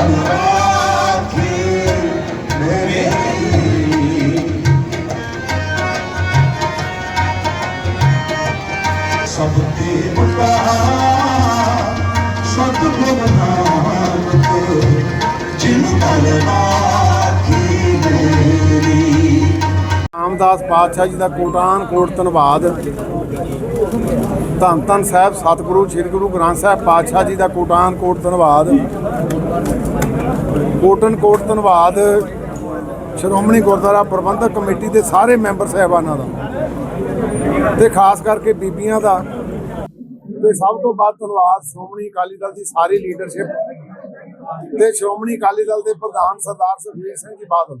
Amém. Ramdas ਪਾਤਸ਼ਾਹ ਜੀ ਦਾ ਕੋਟਾਨ ਕੋਟ ਧੰਨਵਾਦ। ਧੰਨ ਧੰਨ ਸਾਹਿਬ, ਸਤਿਗੁਰੂ, ਸ੍ਰੀ ਗੁਰੂ ਗ੍ਰੰਥ ਸਾਹਿਬ ਪਾਤਸ਼ਾਹ ਜੀ ਦਾ ਕੋਟਾਨ ਕੋਟ ਧੰਨਵਾਦ। ਕੋਟਨ ਕੋਟ ਧੰਨਵਾਦ। ਸ਼੍ਰੋਮਣੀ ਗੁਰਦੁਆਰਾ ਪ੍ਰਬੰਧਕ ਕਮੇਟੀ ਦੇ ਸਾਰੇ ਮੈਂਬਰ ਸਾਹਿਬਾਨਾਂ ਦਾ ਤੇ ਖਾਸ ਕਰਕੇ ਬੀਬੀਆਂ ਦਾ। ਤੇ ਸਭ ਤੋਂ ਵੱਧ ਧੰਨਵਾਦ ਸ਼੍ਰੋਮਣੀ ਅਕਾਲੀ ਦਲ ਦੀ ਸਾਰੀ ਲੀਡਰਸ਼ਿਪ ਤੇ ਸ਼੍ਰੋਮਣੀ ਅਕਾਲੀ ਦਲ ਦੇ ਪ੍ਰਧਾਨ ਸਰਦਾਰ ਸੁਖਬੀਰ ਸਿੰਘ ਜੀ ਬਾਦਲ।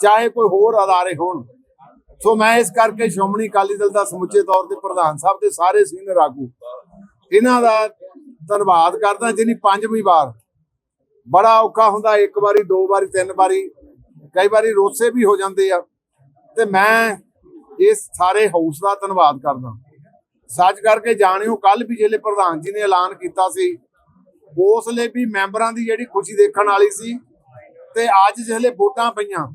ਚਾਹੇ ਕੋਈ ਹੋਰ ਅਦਾਰੇ ਹੋਣ। ਸੋ ਮੈਂ ਇਸ ਕਰਕੇ ਸ਼੍ਰੋਮਣੀ ਅਕਾਲੀ ਦਲ ਦਾ ਸਮੁੱਚੇ ਤੌਰ ਤੇ ਪ੍ਰਧਾਨ ਸਾਹਿਬ ਤੇ ਸਾਰੇ ਸੀਨੀਅਰ ਆਗੂ ਇਹਨਾਂ ਦਾ ਧੰਨਵਾਦ ਕਰਦਾ ਜਿਹਨੀ ਪੰਜਵੀਂ ਵਾਰ। ਬੜਾ ਔਖਾ ਹੁੰਦਾ, ਇੱਕ ਵਾਰੀ, ਦੋ ਵਾਰੀ, ਤਿੰਨ ਵਾਰੀ, ਕਈ ਵਾਰੀ ਰੋਸੇ ਵੀ ਹੋ ਜਾਂਦੇ ਆ। ਤੇ ਮੈਂ ਇਸ ਸਾਰੇ ਹਾਊਸ ਦਾ ਧੰਨਵਾਦ ਕਰਦਾ। ਸੱਚ ਕਰਕੇ ਜਾਣਿਓ ਕੱਲ ਵੀ ਜਿਹੜੇ ਪ੍ਰਧਾਨ ਜੀ ਨੇ ਐਲਾਨ ਕੀਤਾ ਸੀ, ਉਸ ਲਈ ਵੀ ਮੈਂਬਰਾਂ ਦੀ ਜਿਹੜੀ ਖੁਸ਼ੀ ਦੇਖਣ ਵਾਲੀ ਸੀ, ਤੇ ਅੱਜ ਜਿਹੜੇ ਵੋਟਾਂ ਪਈਆਂ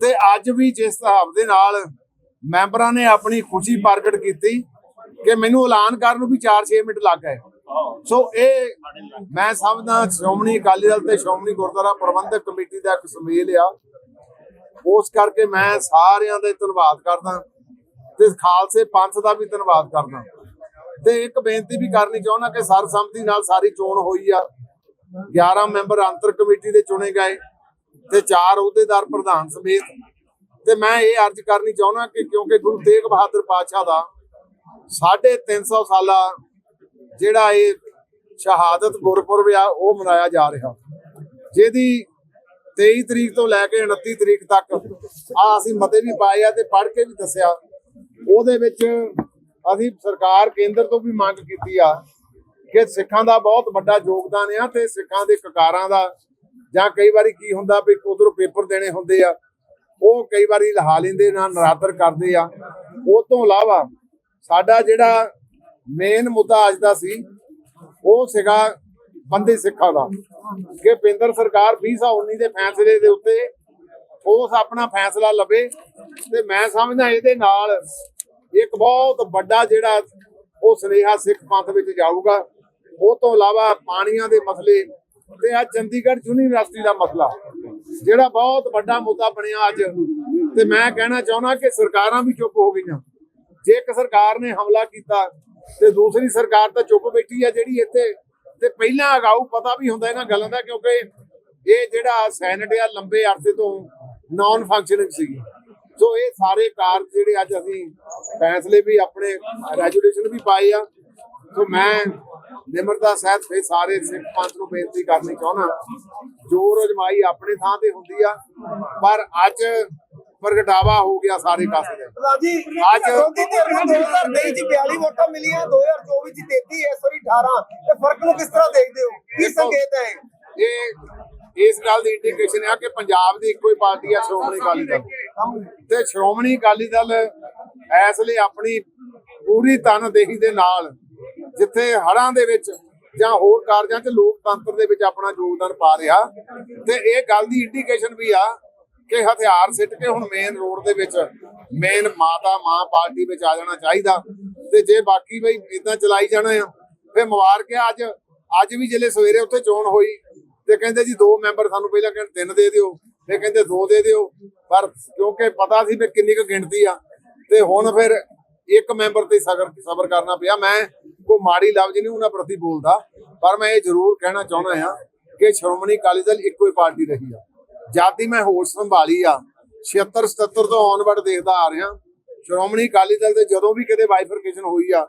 ਤੇ ਅੱਜ ਵੀ ਜਿਸ ਹਿਸਾਬ ਦੇ ਨਾਲ ਮੈਂਬਰਾਂ ਨੇ ਆਪਣੀ ਖੁਸ਼ੀ ਪ੍ਰਗਟ ਕੀਤੀ ਕਿ ਮੈਨੂੰ ਐਲਾਨ ਕਰਨ ਨੂੰ ਵੀ 4-6 ਮਿੰਟ ਲੱਗ ਗਏ। ਸੋ ਇਹ ਮੈਂ ਸਮਝਦਾ ਸ਼੍ਰੋਮਣੀ ਅਕਾਲੀ ਦਲ ਤੇ ਸ਼੍ਰੋਮਣੀ ਗੁਰਦੁਆਰਾ ਪ੍ਰਬੰਧਕ ਕਮੇਟੀ ਦਾ ਇੱਕ ਸੁਮੇਲ ਆ। ਉਸ ਕਰਕੇ ਮੈਂ ਸਾਰਿਆਂ ਦਾ ਧੰਨਵਾਦ ਕਰਦਾ ਤੇ ਖਾਲਸੇ ਪੰਥ ਦਾ ਵੀ ਧੰਨਵਾਦ ਕਰਦਾ। ਤੇ ਇੱਕ ਬੇਨਤੀ ਵੀ ਕਰਨੀ ਚਾਹੁੰਦਾ ਕਿ ਸਰਬਸੰਮਤੀ ਨਾਲ ਸਾਰੀ ਚੋਣ ਹੋਈ ਆ। 11 ਮੈਂਬਰ ਅੰਤਰ ਕਮੇਟੀ ਦੇ ਚੁਣੇ ਗਏ। ਤੇ ਚਾਰ ਅਹੁਦੇਦਾਰ ਪ੍ਰਧਾਨ ਸਮੇਤ। ਤੇ ਮੈਂ ਇਹ ਅਰਜ਼ ਕਰਨੀ ਚਾਹੁੰਦਾ ਕਿ ਕਿਉਂਕਿ ਗੁਰੂ ਤੇਗ ਬਹਾਦਰ ਪਾਤਸ਼ਾਹ ਦਾ 350 ਸਾਲਾ ਜਿਹੜਾ ਇਹ ਸ਼ਹਾਦਤ ਗੁਰਪੁਰਬ ਆ, ਉਹ ਮਨਾਇਆ ਜਾ ਰਿਹਾ। ਜਿਹਦੀ 23 ਤਰੀਕ ਤੋਂ ਲੈ ਕੇ 29 ਤਰੀਕ ਤੱਕ ਆ ਅਸੀਂ ਮਤੇ ਵੀ ਪਾਏ ਆ ਤੇ ਪੜ੍ਹ ਕੇ ਵੀ ਦੱਸਿਆ। ਉਹਦੇ ਵਿੱਚ ਅਸੀਂ ਸਰਕਾਰ ਕੇਂਦਰ ਤੋਂ ਵੀ ਮੰਗ ਕੀਤੀ ਆ ਕਿ ਸਿੱਖਾਂ ਦਾ ਬਹੁਤ ਵੱਡਾ ਯੋਗਦਾਨ ਆ ਤੇ ਸਿੱਖਾਂ ਦੇ ਕਕਾਰਾਂ ਦਾ ਜਾਂ ਕਈ ਵਾਰੀ ਕੀ ਹੁੰਦਾ ਵੀ ਉਧਰੋਂ ਪੇਪਰ ਦੇਣੇ ਹੁੰਦੇ ਆ, ਉਹ ਕਈ ਵਾਰੀ ਲਹਾ ਲੈਂਦੇ ਨਾ ਨਰਾਦਰ ਕਰਦੇ ਆ। ਉਹ ਤੋਂ ਇਲਾਵਾ ਸਾਡਾ ਜਿਹੜਾ ਮੇਨ ਮੁੱਦਾ ਅੱਜ ਦਾ ਸੀ, ਉਹ ਸੀਗਾ ਬੰਦੇ ਸਿੱਖਾਂ ਦਾ। ਕਿ ਕੇਂਦਰ ਸਰਕਾਰ 2019 ਦੇ ਫੈਸਲੇ ਦੇ ਉੱਤੇ ਉਸ ਆਪਣਾ ਫੈਸਲਾ ਲਵੇ ਤੇ ਮੈਂ ਸਮਝਦਾ ਇਹਦੇ ਨਾਲ ਇੱਕ ਬਹੁਤ ਵੱਡਾ ਜਿਹੜਾ ਉਹ ਸੁਨੇਹਾ ਸਿੱਖ ਪੰਥ ਵਿੱਚ ਜਾਊਗਾ। ਉਹ ਤੋਂ ਇਲਾਵਾ ਪਾਣੀਆਂ ਦੇ ਮਸਲੇ ਤੇ ਆ ਚੰਡੀਗੜ੍ਹ ਯੂਨੀਵਰਸਿਟੀ ਦਾ ਮਸਲਾ, ਜਿਹੜਾ ਬਹੁਤ ਵੱਡਾ ਮੁੱਦਾ ਬਣਿਆ ਅੱਜ। ਤੇ ਮੈਂ ਕਹਿਣਾ ਚਾਹੁੰਦਾ ਕਿ ਸਰਕਾਰਾਂ ਵੀ ਚੁੱਪ ਹੋ ਗਈਆਂ। ਜੇ ਇੱਕ ਸਰਕਾਰ ਨੇ ਹਮਲਾ ਕੀਤਾ, ਤੇ ਦੂਸਰੀ ਸਰਕਾਰ ਤਾਂ ਚੁੱਪ ਬੈਠੀ ਆ ਜਿਹੜੀ ਇੱਥੇ। ਤੇ ਪਹਿਲਾਂ ਅਗਾਊ ਪਤਾ ਵੀ ਹੁੰਦਾ ਇਹਨਾਂ ਗੱਲਾਂ ਦਾ, ਕਿਉਂਕਿ ਇਹ ਜਿਹੜਾ ਸੈਨੇਟ ਆ, ਲੰਬੇ ਅਰਸੇ ਤੋਂ ਨਾਨ ਫੰਕਸ਼ਨਿੰਗ ਸੀ ਸੋ ਇਹ ਸਾਰੇ ਕਾਰਜ ਜਿਹੜੇ ਅੱਜ ਅਸੀਂ ਫੈਸਲੇ ਵੀ ਆਪਣੇ ਰੈਜੂਲੇਸ਼ਨ ਵੀ ਪਾਏ ਆ। ਸੋ ਮੈਂ ਨਿਮਰਤਾ ਸਹਿਤ ਫੇ ਸਾਰੇ ਸਿੱਖ ਪੰਥ ਨੂੰ ਬੇਨਤੀ ਕਰਨੀ ਚਾਹੁੰਦਾ। ਜੋਰ ਅਜਮਾਈ ਆਪਣੇ ਥਾਂ ਤੇ ਹੁੰਦੀ ਆ ਪਰ ਅੱਜ ਪ੍ਰਗਟਾਵਾ ਹੋ ਗਿਆ ਸਾਰੇ ਕਾਸੇ ਦਾ। ਜੀ ਅੱਜ- ਵਿਰੋਧੀ ਧਿਰ ਨੂੰ 2023 ਚ 42 ਵੋਟਾਂ ਮਿਲੀਆਂ 2024 ਚ 33 ਇਸ ਵਾਰੀ 18 ਤੇ ਫ਼ਰਕ ਨੂੰ ਕਿਸ ਤਰ੍ਹਾਂ ਦੇਖਦੇ ਹੋ? ਕੀ ਦੇਖੋ, ਸੰਕੇਤ ਹੈ? ਇਹ? ਇਹ ਇਸ ਗੱਲ ਦੀ ਇੰਡੀਕੇਸ਼ਨ ਹੈ ਕਿ ਪੰਜਾਬ ਦੀ ਇੱਕੋ ਹੀ ਪਾਰਟੀ ਹੈ ਸ਼੍ਰੋਮਣੀ ਅਕਾਲੀ ਦਲ। ਤੇ ਸ਼੍ਰੋਮਣੀ ਅਕਾਲੀ ਦਲ ਇਸ ਲਈ ਆਪਣੀ ਪੂਰੀ ਤਨਦੇਹੀ ਦੇ ਨਾਲ ਜਿੱਥੇ ਹੜਾਂ ਦੇ ਵਿੱਚ ਜਾਂ ਹੋਰ ਕਾਰਜਾਂ 'ਚ ਲੋਕਤੰਤਰ ਦੇ ਵਿੱਚ ਆਪਣਾ ਯੋਗਦਾਨ ਪਾ ਰਿਹਾ। ਤੇ ਇਹ ਗੱਲ ਦੀ ਇੰਡੀਕੇਸ਼ਨ ਵੀ ਆ ਕਿ ਹਥਿਆਰ ਸਿੱਟ ਕੇ ਹੁਣ ਮੇਨ ਰੋਡ ਦੇ ਵਿੱਚ ਮੇਨ ਮਾਤਾ, ਮਾਂ ਪਾਰਟੀ ਵਿੱਚ ਆ ਜਾਣਾ ਚਾਹੀਦਾ। ਤੇ ਜੇ ਬਾਕੀ ਬਈ ਇਦਾਂ ਚਲਾਈ ਜਾਣਾ ਆ ਫੇ ਮੁਬਾਰਕ ਆ ਅੱਜ ਅੱਜ ਵੀ ਜਿਹੜੇ ਸਵੇਰੇ ਉੱਥੇ ਚੋਣ ਹੋਈ। ਤੇ ਕਹਿੰਦੇ ਜੀ ਦੋ ਮੈਂਬਰ ਸਾਨੂੰ ਪਹਿਲਾਂ ਕਹਿੰਦੇ ਤਿੰਨ ਦੇ ਦਿਓ, ਫਿਰ ਕਹਿੰਦੇ ਦੋ ਦੇ ਦਿਓ। ਪਰ ਕਿਉਂਕਿ ਪਤਾ ਸੀ ਵੀ ਕਿੰਨੀ ਕੁ ਗਿਣਤੀ ਆ, ਤੇ ਹੁਣ ਫਿਰ ਇੱਕ ਮੈਂਬਰ ਤੇ ਸਬਰ ਸਬਰ ਕਰਨਾ ਪਿਆ। ਮੈਂ ਕੋਈ ਮਾੜੀ ਲਫ਼ਜ਼ ਨਹੀਂ ਉਹਨਾਂ ਪ੍ਰਤੀ ਬੋਲਦਾ, ਪਰ ਮੈਂ ਇਹ ਜ਼ਰੂਰ ਕਹਿਣਾ ਚਾਹੁੰਦਾ ਹਾਂ ਕਿ ਸ਼੍ਰੋਮਣੀ ਅਕਾਲੀ ਦਲ ਇੱਕੋ ਹੀ ਪਾਰਟੀ ਰਹੀ ਆ। ਜਦ ਦੀ ਮੈਂ ਹੋਸ਼ ਸੰਭਾਲੀ ਆ 76 77 ਤੋਂ ਔਨਵਰਡ ਦੇਖਦਾ ਆ ਰਿਹਾ, ਸ਼੍ਰੋਮਣੀ ਅਕਾਲੀ ਦਲ ਦੇ ਜਦੋਂ ਵੀ ਕਿਤੇ ਬਾਈਫਰਕੇਸ਼ਨ ਹੋਈ ਆ,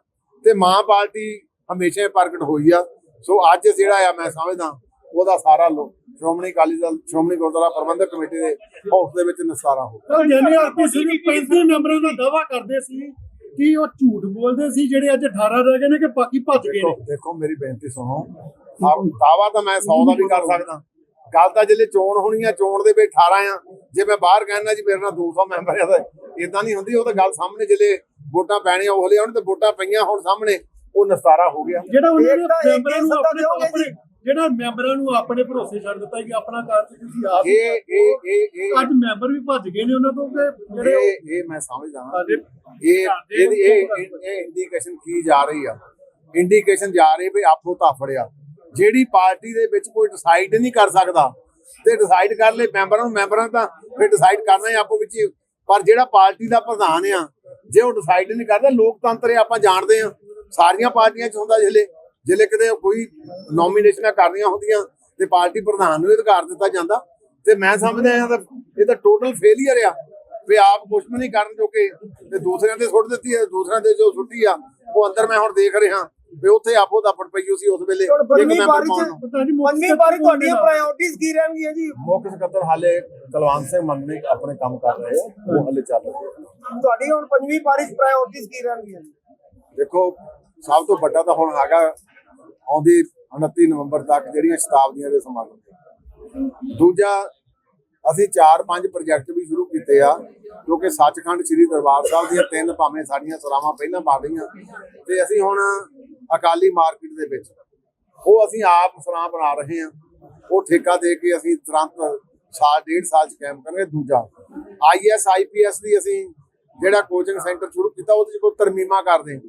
ਤੇ ਮਾਂ ਪਾਰਟੀ ਹਮੇਸ਼ਾ ਪ੍ਰਗਟ ਹੋਈ ਆ। ਸੋ ਅੱਜ ਜਿਹੜਾ ਆ ਮੈਂ ਸਮਝਦਾ, ਉਹਦਾ ਸਾਰਾ ਲੋ ਸ਼੍ਰੋਮਣੀ ਅਕਾਲੀ ਦਲ, ਸ਼੍ਰੋਮਣੀ ਗੁਰਦੁਆਰਾ ਪ੍ਰਬੰਧਕ ਕਮੇਟੀ ਦੇ ਹਾਊਸ ਦੇ ਵਿੱਚ ਨਿਸਤਾਰਾ ਹੋ ਤਾਂ ਆਰਪੀਸੀ ਦੇ 35 ਮੈਂਬਰਾਂ ਦਾ ਦਾਵਾ ਕਰਦੇ ਸੀ ਕਿ ਉਹ ਝੂਠ ਬੋਲਦੇ ਸੀ ਜਿਹੜੇ ਅੱਜ 18 ਰਹਿ ਗਏ ਨੇ ਕਿ ਬਾਕੀ ਭੱਜ ਗਏ ਨੇ? ਦੇਖੋ ਮੇਰੀ ਬੇਨਤੀ ਸੁਣੋ। ਆਪ ਦਾਵਾ ਤਾਂ ਮੈਂ 100 ਦਾ ਵੀ ਕਰ ਸਕਦਾ। ਗੱਲ ਤਾਂ ਜਿਹੜੇ ਚੋਣ ਹੋਣੀ ਆ ਚੋਣ ਦੇ ਵਿੱਚ 18 ਆ। ਜੇ ਮੈਂ ਬਾਹਰ ਕਹਿਣਾ ਜੀ ਮੇਰੇ ਨਾਲ 200 ਮੈਂਬਰ ਆ ਤਾਂ ਇਦਾਂ ਨਹੀਂ ਹੁੰਦੀ ਉਹ ਤਾਂ ਗੱਲ ਸਾਹਮਣੇ ਜਿਹੜੇ ਵੋਟਾਂ ਪੈਣੀਆਂ ਉਹ ਲਿਆਉਣ ਤੇ ਵੋਟਾਂ ਪਈਆਂ ਹੁਣ ਸਾਹਮਣੇ ਉਹ ਨਿਸਤਾਰਾ ਹੋ ਗਿਆ। ਜਿਹੜਾ ਉਹਨਾਂ ਮੈਂਬਰਾਂ ਨੂੰ ਦਿਓਗੇ ਆਪਣੇ ਜਿਹੜਾ ਮੈਂਬਰਾਂ ਨੂੰ ਆਪਣੇ ਭਰੋਸੇ ਛੱਡ ਦਿੱਤਾ ਕਿ ਆਪਣਾ ਕਾਰਜ ਤੁਸੀਂ ਆਪ ਇਹ ਇਹ ਇਹ ਇਹ। ਅੱਜ ਮੈਂਬਰ ਵੀ ਭੱਜ ਗਏ ਨੇ ਉਹਨਾਂ ਤੋਂ ਕਿ ਜਿਹੜੇ ਇਹ ਇਹ ਮੈਂ ਸਮਝਦਾ ਹਾਂ ਇਹ ਇਹ ਇਹ ਇਹ ਇੰਡੀਕੇਸ਼ਨ ਕੀ ਜਾ ਰਹੀ ਆ? ਇੰਡੀਕੇਸ਼ਨ ਜਾ ਰਹੀ ਵੀ ਆਪੋ ਤਾਫੜਿਆ ਜਿਹੜੀ ਪਾਰਟੀ ਦੇ ਵਿੱਚ ਕੋਈ ਡਿਸਾਈਡ ਨਹੀਂ ਕਰ ਸਕਦਾ ਤੇ ਡਿਸਾਈਡ ਕਰ ਲੈ ਮੈਂਬਰਾਂ ਨੂੰ ਮੈਂਬਰਾਂ ਤਾਂ ਫਿਰ ਡਿਸਾਈਡ ਕਰਨਾ ਹੀ ਆਪੋ ਵਿੱਚ। ਪਰ ਜਿਹੜਾ ਪਾਰਟੀ ਦਾ ਪ੍ਰਧਾਨ ਆ ਜੇ ਉਹ ਡਿਸਾਈਡ ਨਹੀਂ ਕਰਦਾ ਲੋਕਤੰਤਰ ਆਪਾਂ ਜਾਣਦੇ ਆ। ਸਾਰੀਆਂ ਪਾਰਟੀਆਂ 'ਚ ਹੁੰਦਾ ਜਿਹੜੇ ਜਿਹੜੇ ਕਿਤੇ ਕੋਈ ਨੋਮੀਨੇਸ਼ਨਾਂ ਕਰਨੀਆਂ ਹੁੰਦੀਆਂ ਤੇ ਪਾਰਟੀ ਪ੍ਰਧਾਨ ਨੂੰ ਅਧਿਕਾਰ ਦਿੱਤਾ ਜਾਂਦਾ ਤੇ ਮੈਂ ਸਮਝਦਾ ਹਾਂ ਇਹ ਤਾਂ ਟੋਟਲ ਫੇਲਿਅਰ ਆ ਵੀ ਆਪ ਕੁਝ ਵੀ ਨਹੀਂ ਕਰਨ ਜੋਗੇ ਤੇ ਦੂਸਰਿਆਂ ਤੇ ਸੁੱਟ ਦਿੱਤੀ ਹੈ ਦੂਸਰਿਆਂ ਤੇ ਜੋ ਸੁੱਟੀ ਆ ਉਹ ਅੰਦਰ ਮੈਂ ਹੁਣ ਦੇਖ ਰਿਹਾ ਵੀ ਉੱਥੇ ਆਪੋ ਦਾ ਪਈ ਸੀ ਉਸ ਵੇਲੇ ਇੱਕ ਮੈਂਬਰ ਵਾਰੀ ਪਾਉਣ ਚ ਨੂੰ। ਪਤਾ ਨਹੀਂ ਮੁੱਖ ਪੰਜਵੀਂ ਵਾਰੀ ਤੁਹਾਡੀਆਂ ਪ੍ਰਾਇੋਰਟੀਜ਼ ਕੀ ਰਹਿਣਗੀਆਂ ਜੀ? ਮੁੱਖ ਸਕੱਤਰ ਹਾਲੇ ਕਲਵੰਤ ਸਿੰਘ ਮੰਨਣੇ ਆਪਣੇ ਕੰਮ ਕਰ ਰਹੇ ਆ ਉਹ ਹਾਲੇ ਚੱਲ ਰਹੇ ਆ। ਤੁਹਾਡੀ ਹੁਣ ਪੰਜਵੀਂ ਵਾਰੀ ਚ ਪ੍ਰਾਇੋਰਟੀਜ਼ ਕੀ ਰਹਿਣਗੀਆਂ ਜੀ? ਦੇਖੋ ਸਭ ਤੋਂ ਵੱਡਾ ਤਾਂ ਹੁਣ ਹੈਗਾ ਆਉਂਦੀ 29 ਨਵੰਬਰ ਤੱਕ ਜਿਹੜੀਆਂ ਸ਼ਤਾਬਦੀਆਂ ਦੇ ਸਮਾਗਮ ਦੂਜਾ, ਅਸੀਂ 4-5 ਪ੍ਰੋਜੈਕਟ ਵੀ ਸ਼ੁਰੂ ਕੀਤੇ ਆ ਕਿਉਂਕਿ ਸੱਚਖੰਡ ਸ੍ਰੀ ਦਰਬਾਰ ਸਾਹਿਬ ਦੀਆਂ ਤਿੰਨ ਭਾਵੇਂ ਸਾਡੀਆਂ ਸਰਾਵਾਂ ਪਹਿਲਾਂ ਪਾ ਗਈਆਂ। ਤੇ ਅਸੀਂ ਹੁਣ ਅਕਾਲੀ ਮਾਰਕੀਟ ਦੇ ਵਿੱਚ, ਉਹ ਅਸੀਂ ਆਪ ਸਰਾਂ ਬਣਾ ਰਹੇ ਹਾਂ। ਉਹ ਠੇਕਾ ਦੇ ਕੇ ਅਸੀਂ ਤੁਰੰਤ ਸਾਲ, ਡੇਢ ਸਾਲ ਚ ਕਾਇਮ ਕਰਾਂਗੇ। ਦੂਜਾ ਆਈਐਸ ਆਈਪੀਐਸ ਦੀ ਅਸੀਂ ਜਿਹੜਾ ਕੋਚਿੰਗ ਸੈਂਟਰ ਸ਼ੁਰੂ ਕੀਤਾ, ਉਹਦੇ ਚ ਕੋਈ ਤਰਮੀਮਾ ਕਰਦੇ ਹਾਂ।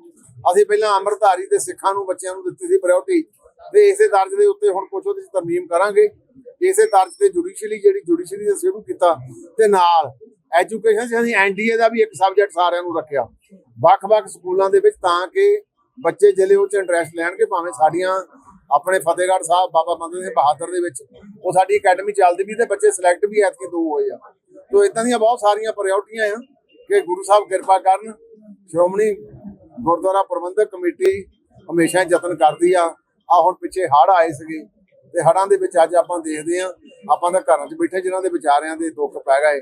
ਅਸੀਂ ਪਹਿਲਾਂ ਅੰਮ੍ਰਿਤਧਾਰੀ ਤੇ ਸਿੱਖਾਂ ਨੂੰ, ਬੱਚਿਆਂ ਨੂੰ ਦਿੱਤੀ ਸੀ ਪ੍ਰਾਇੋਰਟੀ ਤੇ ਇਸੇ ਦਰਜ ਦੇ ਉੱਤੇ ਹੁਣ ਕੁਝ ਉਹਦੇ ਚ ਤਰਮੀਮ ਕਰਾਂਗੇ। ਇਸੇ ਦਰਜ ਤੇ ਜੁਡੀਸ਼ੀਅਲੀ ਜਿਹੜੀ ਜੁਡੀਸ਼ੀਅਲੀ ਦਾ ਸ਼ੁਰੂ ਕੀਤਾ ਤੇ ਨਾਲ ਐਜੂਕੇਸ਼ਨ 'ਚ ਅਸੀਂ ਐਨਡੀਏ ਦਾ ਵੀ ਇੱਕ ਸਬਜੈਕਟ ਸਾਰਿਆਂ ਨੂੰ ਰੱਖਿਆ। ਵੱਖ-ਵੱਖ ਸਕੂਲਾਂ ਦੇ ਵਿੱਚ ਤਾਂ ਕਿ ਬੱਚੇ ਜਿਹੜੇ ਉਹ ਚ ਇੰਟਰਸਟ ਲੈਣਗੇ, ਭਾਵੇਂ ਸਾਡੀਆਂ ਆਪਣੇ ਫਤਿਹਗੜ੍ਹ ਸਾਹਿਬ, ਬਾਬਾ ਬੰਦੇ ਸਿੰਘ ਬਹਾਦਰ ਦੇ ਵਿੱਚ ਉਹ ਸਾਡੀ ਅਕੈਡਮੀ ਚੱਲਦੀ ਵੀ ਤੇ ਬੱਚੇ ਸਿਲੈਕਟ ਵੀ ਐਤਕੀ ਦੋ ਹੋਏ ਆ। ਤੋ ਇਦਾਂ ਦੀਆਂ ਬਹੁਤ ਸਾਰੀਆਂ ਪ੍ਰਾਇੋਰਟੀਆਂ ਆ ਕਿ ਗੁਰੂ ਸਾਹਿਬ ਕਿਰਪਾ ਕਰਨ, ਸ਼੍ਰੋਮਣੀ ਗੁਰਦੁਆਰਾ ਪ੍ਰਬੰਧਕ ਕਮੇਟੀ ਹਮੇਸ਼ਾ ਯਤਨ ਕਰਦੀ ਆ। ਆ ਹੁਣ ਪਿੱਛੇ ਹੜ੍ਹ ਆਏ ਸੀਗੇ ਤੇ ਹੜ੍ਹਾਂ ਦੇ ਵਿੱਚ ਅੱਜ ਆਪਾਂ ਦੇਖਦੇ ਆ ਆਪਾਂ ਤਾਂ ਘਰਾਂ 'ਚ ਬੈਠੇ ਜਿਨ੍ਹਾਂ ਦੇ ਵਿਚਾਰਿਆਂ ਦੇ ਦੁੱਖ ਪੈ ਗਏ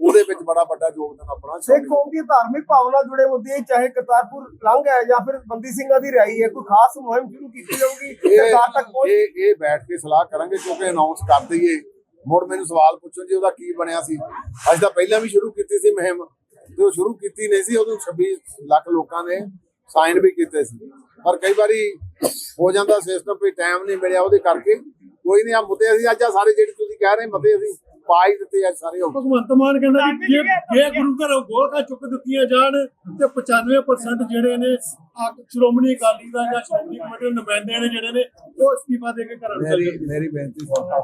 ਉਹਦੇ ਵਿੱਚ ਬੜਾ ਵੱਡਾ ਯੋਗਦਾਨ ਆਪਣਾ ਸਿੱਖ ਕੌਮ ਦੀ ਧਾਰਮਿਕ ਭਾਵਨਾ ਜੁੜੇ ਮੁੱਦੇ ਚਾਹੇ ਕਰਤਾਰਪੁਰ ਲੰਘ ਹੈ ਜਾਂ ਫਿਰ ਬੰਦੀ ਸਿੰਘਾਂ ਦੀ ਰਿਹਾਈ ਹੈ ਕੋਈ ਖਾਸ ਮੁਹਿੰਮ ਸ਼ੁਰੂ ਕੀਤੀ ਜਾਊਗੀ ਸਰਕਾਰ ਤੱਕ ਪਹੁੰਚ ਇਹ ਇਹ ਬੈਠ ਕੇ ਸਲਾਹ ਕਰਾਂਗੇ ਕਿਉਂਕਿ ਅਨਾਉਂਸ ਕਰ ਦਈਏ। ਮੁੜ ਮੈਨੂੰ ਸਵਾਲ ਪੁੱਛੋ ਜੀ ਉਹਦਾ ਕੀ ਬਣਿਆ ਸੀ? ਅਸੀਂ ਤਾਂ ਪਹਿਲਾਂ ਵੀ ਸ਼ੁਰੂ ਕੀਤੀ ਸੀ ਮੁਹਿੰਮ। ਉਹ ਸ਼ੁਰੂ ਕੀਤੀ ਨਹੀਂ ਸੀ ਉਦੋਂ 26 ਲੱਖ ਲੋਕਾਂ ਨੇ ਸਾਈਨ ਵੀ ਕੀਤੇ ਸੀ। ਪਰ ਕਈ ਵਾਰੀ ਹੋ ਜਾਂਦਾ ਸਿਸਟਮ ਵੀ ਟਾਈਮ ਨਹੀਂ ਮਿਲਿਆ ਉਹਦੇ ਕਰਕੇ ਕੋਈ ਨਹੀਂ ਆ ਮੁੱਦੇ ਅਸੀਂ ਅੱਜ ਆ ਸਾਰੇ ਜਿਹੜੇ ਤੁਸੀਂ ਕਹਿ ਰਹੇ ਮਤੇ ਅਸੀਂ ਪਾ ਹੀ ਦਿੱਤੇ ਅੱਜ ਸਾਰੇ ਹੋ। ਭਗਵੰਤ ਮਾਨ ਕਹਿੰਦਾ ਕਿ ਜੇ ਜੇ ਗੁਰੂ ਘਰੋਂ ਗੋਲਕਾਂ ਚੁੱਕ ਦਿੱਤੀਆਂ ਜਾਣ ਤੇ 95% ਜਿਹੜੇ ਨੇ ਆ ਸ਼੍ਰੋਮਣੀ ਅਕਾਲੀ ਦਾ ਜਾਂ ਸ਼੍ਰੋਮਣੀ ਕਮੇਟੀ ਦੇ ਨੁਮਾਇੰਦੇ ਨੇ ਜਿਹੜੇ ਨੇ ਉਹ ਅਸਤੀਫਾ ਦੇ ਕੇ ਘਰਾਂ ਨੂੰ ਚੱਲ ਮੇਰੀ ਜਾਂਦੇ ਮੇਰੀ ਬੇਨਤੀ ਸੁਣ ਲਓ।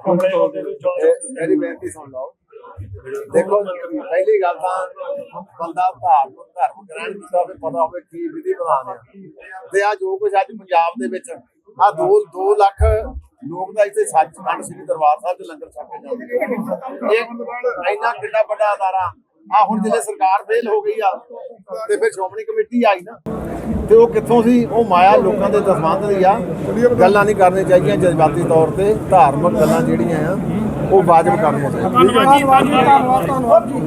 ਇਹ- ਮੇਰੀ ਬੇਨਤੀ ਸੁਣ ਲਓ। ਦੇਖੋ, ਪਹਿਲੀ ਗੱਲ ਤਾਂ ਬੰਦਾ ਧਾਰਮ ਧਰਮ ਗ੍ਰਹਿਣ ਕੀਤਾ ਹੋਵੇ ਪਤਾ ਹੋਵੇ ਕੀ ਵਿਧੀ ਵਿਧਾਨ ਤੇ ਆ ਜੋ ਕੁਝ ਅੱਜ ਪੰਜਾਬ ਦੇ ਵਿੱਚ ਆ 2 2 ਲੱਖ ਲੋਕ ਦਾ ਇੱਥੇ ਸੱਚਖੰਡ ਸ੍ਰੀ ਦਰਬਾਰ ਸਾਹਿਬ ਦੇ ਲੰਗਰ ਛਕ ਕੇ ਜਾਂਦੇ ਇਹ ਇੰਨਾ ਕਿੰਨਾ ਵੱਡਾ ਅਦਾਰਾ ਆ ਹੁਣ ਜਿਹੜੇ ਸਰਕਾਰ ਫੇਲ ਹੋ ਗਈ ਆ, ਤੇ ਫਿਰ ਸ਼੍ਰੋਮਣੀ ਕਮੇਟੀ ਆਈ ਨਾ, ਤੇ ਉਹ ਕਿੱਥੋਂ ਸੀ? ਉਹ ਮਾਇਆ ਲੋਕਾਂ ਦੇ ਦਸਵੰਧ ਦੀ ਆ। ਗੱਲਾਂ ਨਹੀਂ ਕਰਨੀਆਂ ਚਾਹੀਦੀਆਂ ਜਜ਼ਬਾਤੀ ਤੌਰ ਤੇ, ਧਾਰਮਿਕ ਗੱਲਾਂ ਜਿਹੜੀਆਂ ਆ। ਉਹ ਵਾਜਬ ਕਰਨੀਆਂ ਚਾਹੀਦੀਆਂ ਧੰਨਵਾਦ ਜੀ। ਧੰਨਵਾਦ ਧੰਨਵਾਦ। ਜੀ